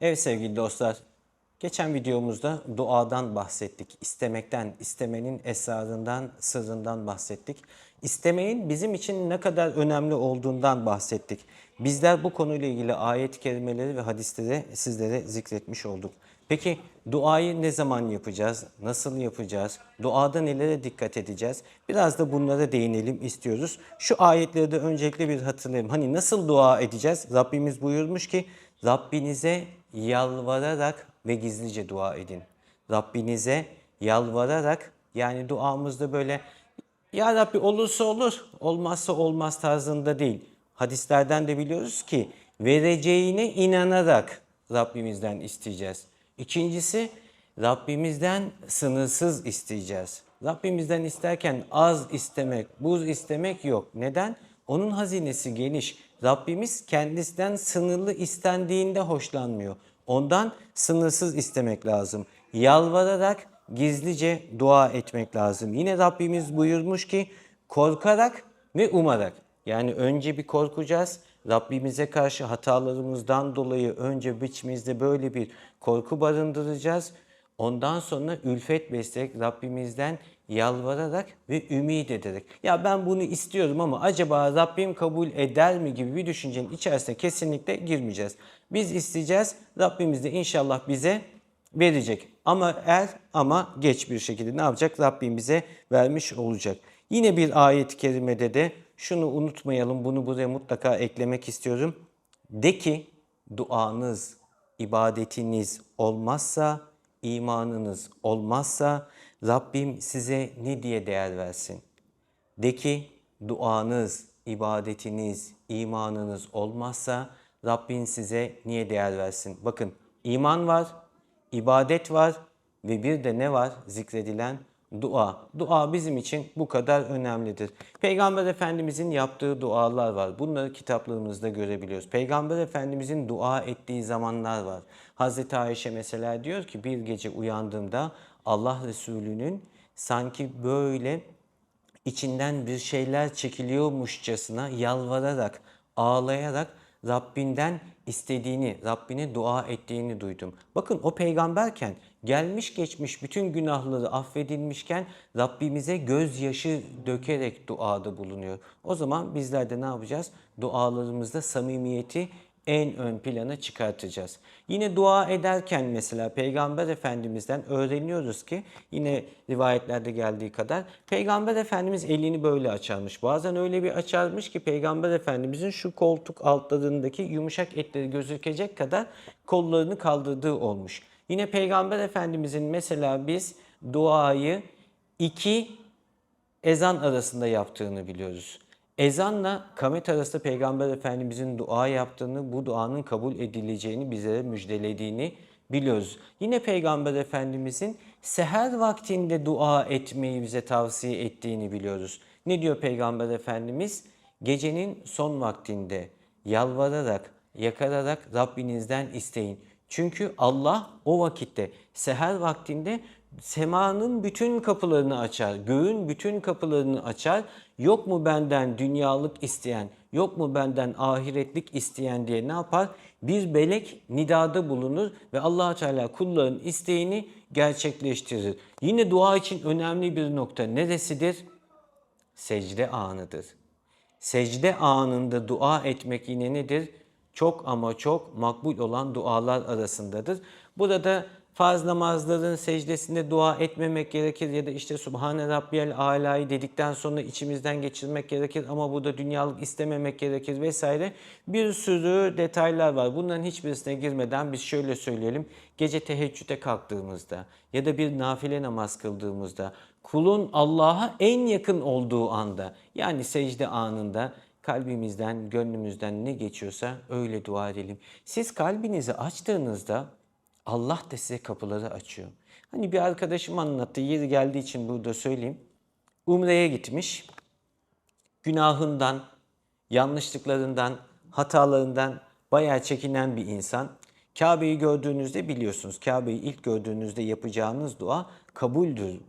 Evet sevgili dostlar, geçen videomuzda duadan bahsettik. İstemekten, istemenin esrarından, sırrından bahsettik. İstemeyin bizim için ne kadar önemli olduğundan bahsettik. Bizler bu konuyla ilgili ayet-i kerimeleri ve hadisleri sizlere zikretmiş olduk. Peki duayı ne zaman yapacağız? Nasıl yapacağız? Duada nelere dikkat edeceğiz? Biraz da bunlara değinelim istiyoruz. Şu ayetleri de öncelikle bir hatırlayalım. Hani nasıl dua edeceğiz? Rabbimiz buyurmuş ki Rabbinize yalvararak ve gizlice dua edin. Rabbinize yalvararak yani duamızda böyle ya Rabbi olursa olur, olmazsa olmaz tarzında değil. Hadislerden de biliyoruz ki vereceğine inanarak Rabbimizden isteyeceğiz. İkincisi Rabbimizden sınırsız isteyeceğiz. Rabbimizden isterken az istemek, buz istemek yok. Neden? Onun hazinesi geniş. Rabbimiz kendisinden sınırlı istendiğinde hoşlanmıyor. Ondan sınırsız istemek lazım. Yalvararak gizlice dua etmek lazım. Yine Rabbimiz buyurmuş ki korkarak ve umarak. Yani önce bir korkacağız. Rabbimize karşı hatalarımızdan dolayı önce içimizde böyle bir korku barındıracağız. Ondan sonra ülfet besleyerek Rabbimizden yalvararak ve ümit ederek. Ya ben bunu istiyorum ama acaba Rabbim kabul eder mi gibi bir düşüncenin içerisine kesinlikle girmeyeceğiz. Biz isteyeceğiz. Rabbimiz de inşallah bize verecek. Ama er ama geç bir şekilde ne yapacak? Rabbim bize vermiş olacak. Yine bir ayet-i kerimede de şunu unutmayalım. Bunu buraya mutlaka eklemek istiyorum. De ki duanız, ibadetiniz olmazsa, imanınız olmazsa Rabbim size ne diye değer versin? De ki duanız, ibadetiniz, imanınız olmazsa Rabbin size niye değer versin? Bakın iman var, ibadet var ve bir de ne var zikredilen? Dua. Dua bizim için bu kadar önemlidir. Peygamber Efendimizin yaptığı dualar var. Bunları kitaplarımızda görebiliyoruz. Peygamber Efendimizin dua ettiği zamanlar var. Hazreti Ayşe mesela diyor ki bir gece uyandığımda Allah Resulü'nün sanki böyle içinden bir şeyler çekiliyormuşçasına yalvararak, ağlayarak Rabbinden istediğini, Rabbine dua ettiğini duydum. Bakın o peygamberken gelmiş geçmiş bütün günahları affedilmişken Rabbimize gözyaşı dökerek duada bulunuyor. O zaman bizler de ne yapacağız? Dualarımızda samimiyeti en ön plana çıkartacağız. Yine dua ederken mesela Peygamber Efendimiz'den öğreniyoruz ki yine rivayetlerde geldiği kadar Peygamber Efendimiz elini böyle açarmış. Bazen öyle bir açarmış ki Peygamber Efendimiz'in şu koltuk altlarındaki yumuşak etleri gözükecek kadar kollarını kaldırdığı olmuş. Yine Peygamber Efendimiz'in mesela biz duayı iki ezan arasında yaptığını biliyoruz. Ezanla kamet arasında Peygamber Efendimizin dua yaptığını, bu duanın kabul edileceğini bizlere müjdelediğini biliyoruz. Yine Peygamber Efendimizin seher vaktinde dua etmeyi bize tavsiye ettiğini biliyoruz. Ne diyor Peygamber Efendimiz? Gecenin son vaktinde yalvararak, yakararak Rabbinizden isteyin. Çünkü Allah o vakitte seher vaktinde semanın bütün kapılarını açar, göğün bütün kapılarını açar. Yok mu benden dünyalık isteyen, yok mu benden ahiretlik isteyen diye ne yapar? Bir belek nidada bulunur ve allah Teala kulların isteğini gerçekleştirir. Yine dua için önemli bir nokta neresidir? Secde anıdır. Secde anında dua etmek yine nedir? Çok ama çok makbul olan dualar arasındadır. Burada farz namazların secdesinde dua etmemek gerekir ya da işte Subhane Rabbiyel Ala'yı dedikten sonra içimizden geçirmek gerekir ama burada dünyalık istememek gerekir vesaire. Bir sürü detaylar var. Bunların hiçbirisine girmeden biz şöyle söyleyelim. Gece teheccüde kalktığımızda ya da bir nafile namaz kıldığımızda kulun Allah'a en yakın olduğu anda yani secde anında kalbimizden, gönlümüzden ne geçiyorsa öyle dua edelim. Siz kalbinizi açtığınızda Allah da size kapıları açıyor. Hani bir arkadaşım anlattı, yeri geldiği için burada söyleyeyim. Umre'ye gitmiş, günahından, yanlışlıklarından, hatalarından bayağı çekinen bir insan. Kabe'yi gördüğünüzde biliyorsunuz, Kabe'yi ilk gördüğünüzde yapacağınız dua kabuldür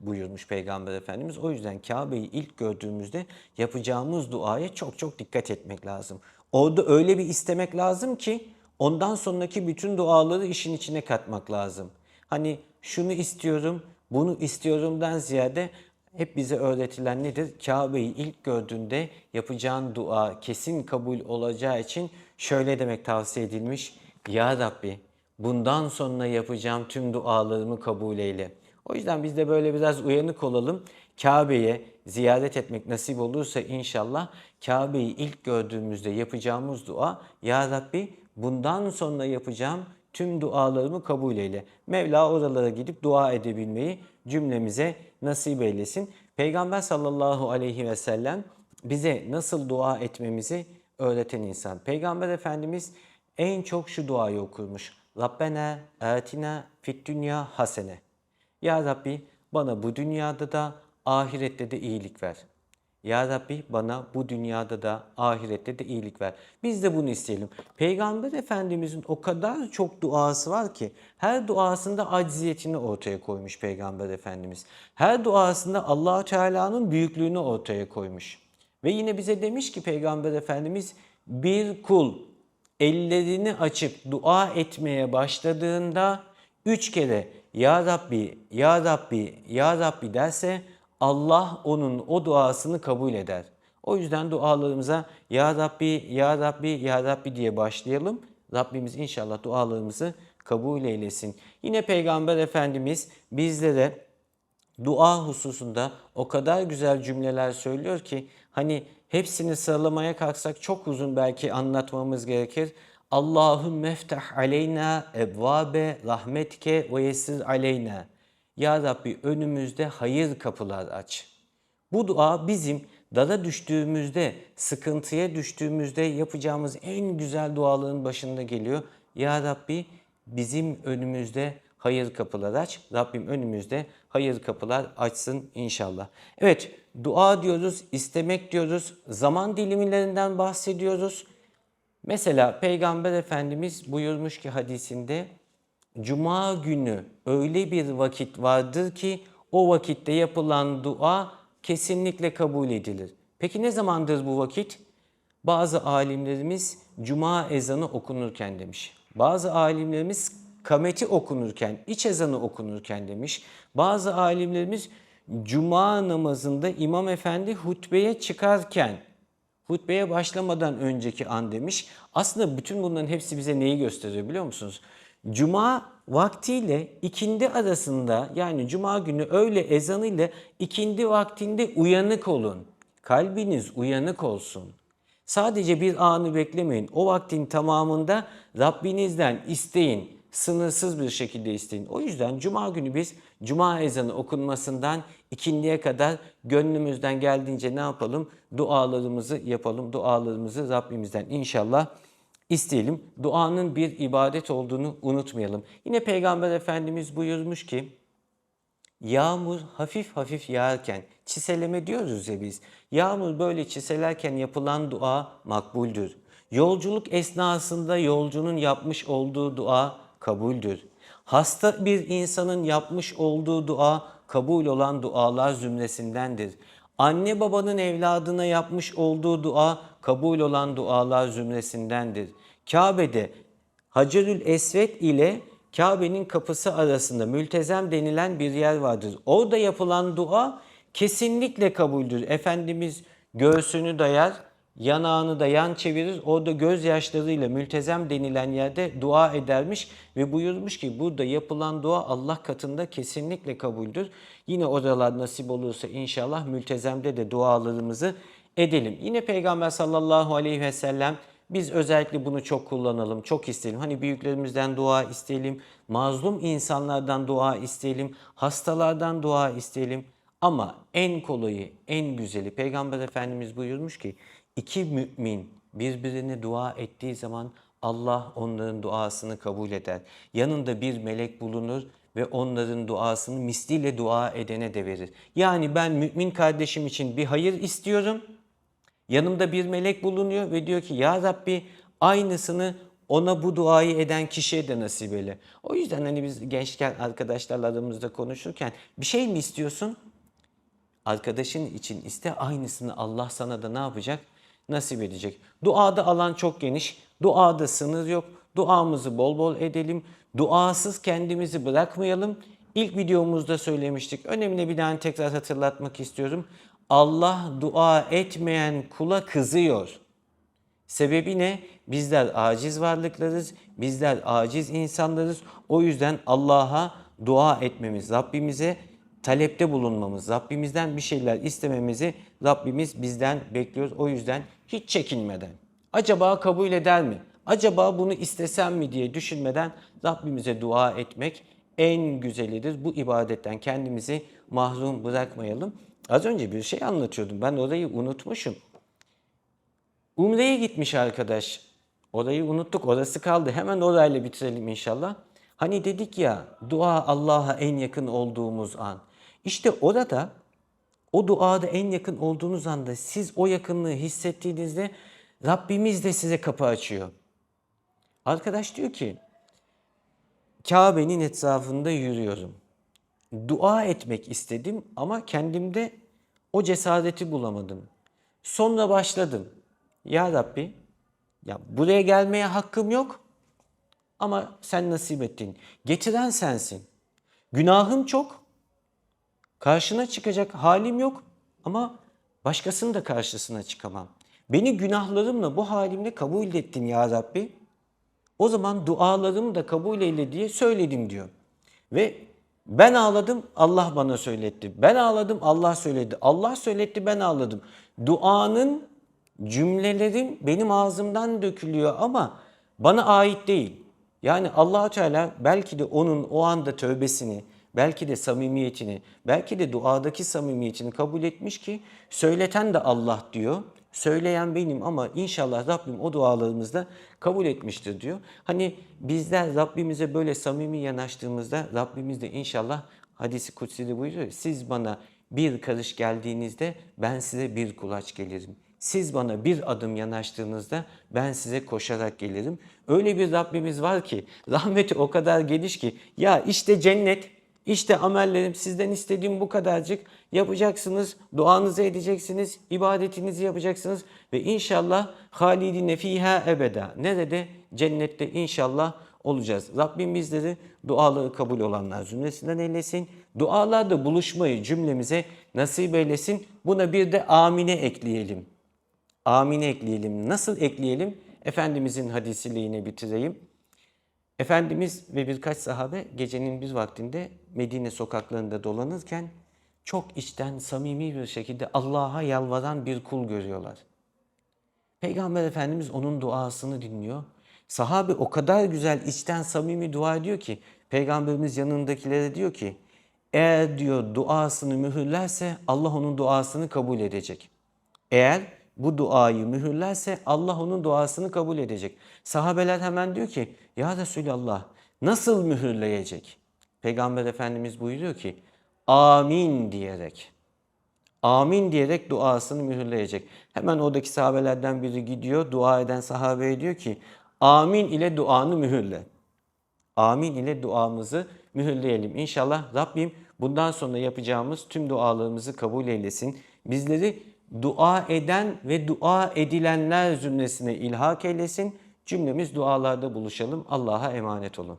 buyurmuş Peygamber Efendimiz. O yüzden Kabe'yi ilk gördüğümüzde yapacağımız duaya çok çok dikkat etmek lazım. Orada öyle bir istemek lazım ki Ondan sonraki bütün duaları işin içine katmak lazım. Hani şunu istiyorum, bunu istiyorumdan ziyade hep bize öğretilen nedir? Kabe'yi ilk gördüğünde yapacağın dua kesin kabul olacağı için şöyle demek tavsiye edilmiş. Ya Rabbi bundan sonra yapacağım tüm dualarımı kabul eyle. O yüzden biz de böyle biraz uyanık olalım. Kabe'ye ziyaret etmek nasip olursa inşallah Kabe'yi ilk gördüğümüzde yapacağımız dua Ya Rabbi bundan sonra yapacağım tüm dualarımı kabul eyle. Mevla oralara gidip dua edebilmeyi cümlemize nasip eylesin. Peygamber sallallahu aleyhi ve sellem bize nasıl dua etmemizi öğreten insan. Peygamber Efendimiz en çok şu duayı okurmuş. Rabbena atina fid dünya hasene. Ya Rabbi bana bu dünyada da ahirette de iyilik ver. Ya Rabbi bana bu dünyada da ahirette de iyilik ver. Biz de bunu isteyelim. Peygamber Efendimizin o kadar çok duası var ki her duasında acziyetini ortaya koymuş Peygamber Efendimiz. Her duasında allah Teala'nın büyüklüğünü ortaya koymuş. Ve yine bize demiş ki Peygamber Efendimiz bir kul ellerini açıp dua etmeye başladığında üç kere Ya Rabbi, Ya Rabbi, Ya Rabbi derse Allah onun o duasını kabul eder. O yüzden dualarımıza Ya Rabbi, Ya Rabbi, Ya Rabbi diye başlayalım. Rabbimiz inşallah dualarımızı kabul eylesin. Yine Peygamber Efendimiz bizlere dua hususunda o kadar güzel cümleler söylüyor ki hani hepsini sıralamaya kalksak çok uzun belki anlatmamız gerekir. Allahümme meftah aleyna ebvabe rahmetke ve yessir aleyna. Ya Rabbi önümüzde hayır kapılar aç. Bu dua bizim dara düştüğümüzde, sıkıntıya düştüğümüzde yapacağımız en güzel duaların başında geliyor. Ya Rabbi bizim önümüzde hayır kapılar aç. Rabbim önümüzde hayır kapılar açsın inşallah. Evet dua diyoruz, istemek diyoruz, zaman dilimlerinden bahsediyoruz. Mesela Peygamber Efendimiz buyurmuş ki hadisinde Cuma günü öyle bir vakit vardır ki o vakitte yapılan dua kesinlikle kabul edilir. Peki ne zamandır bu vakit? Bazı alimlerimiz cuma ezanı okunurken demiş. Bazı alimlerimiz kameti okunurken, iç ezanı okunurken demiş. Bazı alimlerimiz cuma namazında imam efendi hutbeye çıkarken, hutbeye başlamadan önceki an demiş. Aslında bütün bunların hepsi bize neyi gösteriyor biliyor musunuz? Cuma vaktiyle ikindi arasında yani cuma günü öğle ezanı ile ikindi vaktinde uyanık olun. Kalbiniz uyanık olsun. Sadece bir anı beklemeyin. O vaktin tamamında Rabbinizden isteyin. Sınırsız bir şekilde isteyin. O yüzden cuma günü biz cuma ezanı okunmasından ikindiye kadar gönlümüzden geldiğince ne yapalım? Dualarımızı yapalım. Dualarımızı Rabbimizden inşallah isteyelim. Duanın bir ibadet olduğunu unutmayalım. Yine Peygamber Efendimiz buyurmuş ki yağmur hafif hafif yağarken çiseleme diyoruz ya biz. Yağmur böyle çiselerken yapılan dua makbuldür. Yolculuk esnasında yolcunun yapmış olduğu dua kabuldür. Hasta bir insanın yapmış olduğu dua kabul olan dualar zümresindendir. Anne babanın evladına yapmış olduğu dua kabul olan dualar zümresindendir. Kabe'de Hacerül Esved ile Kabe'nin kapısı arasında mültezem denilen bir yer vardır. Orada yapılan dua kesinlikle kabuldür. Efendimiz göğsünü dayar, yanağını da yan çevirir. Orada gözyaşlarıyla mültezem denilen yerde dua edermiş ve buyurmuş ki burada yapılan dua Allah katında kesinlikle kabuldür. Yine oralar nasip olursa inşallah mültezemde de dualarımızı edelim. Yine Peygamber sallallahu aleyhi ve sellem biz özellikle bunu çok kullanalım, çok isteyelim. Hani büyüklerimizden dua isteyelim, mazlum insanlardan dua isteyelim, hastalardan dua isteyelim. Ama en kolayı, en güzeli Peygamber Efendimiz buyurmuş ki iki mümin birbirine dua ettiği zaman Allah onların duasını kabul eder. Yanında bir melek bulunur ve onların duasını misliyle dua edene de verir. Yani ben mümin kardeşim için bir hayır istiyorum. Yanımda bir melek bulunuyor ve diyor ki ya Rabbi aynısını ona bu duayı eden kişiye de nasip eyle. O yüzden hani biz gençken arkadaşlarla konuşurken bir şey mi istiyorsun? Arkadaşın için iste aynısını Allah sana da ne yapacak? Nasip edecek. Duada alan çok geniş. Duada sınır yok. Duamızı bol bol edelim. Duasız kendimizi bırakmayalım. İlk videomuzda söylemiştik. Önemli bir daha tekrar hatırlatmak istiyorum. Allah dua etmeyen kula kızıyor. Sebebi ne? Bizler aciz varlıklarız, bizler aciz insanlarız. O yüzden Allah'a dua etmemiz, Rabbimize talepte bulunmamız, Rabbimizden bir şeyler istememizi Rabbimiz bizden bekliyor. O yüzden hiç çekinmeden, acaba kabul eder mi? Acaba bunu istesem mi diye düşünmeden Rabbimize dua etmek en güzelidir. Bu ibadetten kendimizi mahrum bırakmayalım. Az önce bir şey anlatıyordum. Ben orayı unutmuşum. Umre'ye gitmiş arkadaş. Orayı unuttuk. Orası kaldı. Hemen orayla bitirelim inşallah. Hani dedik ya dua Allah'a en yakın olduğumuz an. İşte orada o duada en yakın olduğunuz anda siz o yakınlığı hissettiğinizde Rabbimiz de size kapı açıyor. Arkadaş diyor ki Kabe'nin etrafında yürüyorum. Dua etmek istedim ama kendimde o cesareti bulamadım. Sonra başladım. Ya Rabbi, ya buraya gelmeye hakkım yok ama sen nasip ettin. Getiren sensin. Günahım çok. Karşına çıkacak halim yok ama başkasının da karşısına çıkamam. Beni günahlarımla bu halimle kabul ettin ya Rabbi. O zaman dualarımı da kabul eyle diye söyledim diyor. Ve ben ağladım Allah bana söyletti. Ben ağladım Allah söyledi. Allah söyletti ben ağladım. Duanın cümlelerim benim ağzımdan dökülüyor ama bana ait değil. Yani Allahu Teala belki de onun o anda tövbesini, belki de samimiyetini, belki de duadaki samimiyetini kabul etmiş ki söyleten de Allah diyor. Söyleyen benim ama inşallah Rabbim o dualarımızda kabul etmiştir diyor. Hani bizler Rabbimize böyle samimi yanaştığımızda Rabbimiz de inşallah hadisi kutside buyuruyor. Siz bana bir karış geldiğinizde ben size bir kulaç gelirim. Siz bana bir adım yanaştığınızda ben size koşarak gelirim. Öyle bir Rabbimiz var ki rahmeti o kadar geniş ki ya işte cennet işte amellerim sizden istediğim bu kadarcık yapacaksınız, duanızı edeceksiniz, ibadetinizi yapacaksınız ve inşallah halidine fiha ebeda. Nerede? Cennette inşallah olacağız. Rabbim bizleri duaları kabul olanlar zümresinden eylesin. Dualarda buluşmayı cümlemize nasip eylesin. Buna bir de amine ekleyelim. Amine ekleyelim. Nasıl ekleyelim? Efendimizin hadisiyle yine bitireyim. Efendimiz ve birkaç sahabe gecenin bir vaktinde Medine sokaklarında dolanırken çok içten samimi bir şekilde Allah'a yalvaran bir kul görüyorlar. Peygamber Efendimiz onun duasını dinliyor. Sahabe o kadar güzel içten samimi dua ediyor ki Peygamberimiz yanındakilere diyor ki eğer diyor duasını mühürlerse Allah onun duasını kabul edecek. Eğer bu duayı mühürlerse Allah onun duasını kabul edecek. Sahabeler hemen diyor ki ya Resulallah nasıl mühürleyecek? Peygamber Efendimiz buyuruyor ki amin diyerek. Amin diyerek duasını mühürleyecek. Hemen oradaki sahabelerden biri gidiyor dua eden sahabeye diyor ki amin ile duanı mühürle. Amin ile duamızı mühürleyelim. İnşallah Rabbim bundan sonra yapacağımız tüm dualarımızı kabul eylesin. Bizleri dua eden ve dua edilenler zümresine ilhak eylesin. Cümlemiz dualarda buluşalım. Allah'a emanet olun.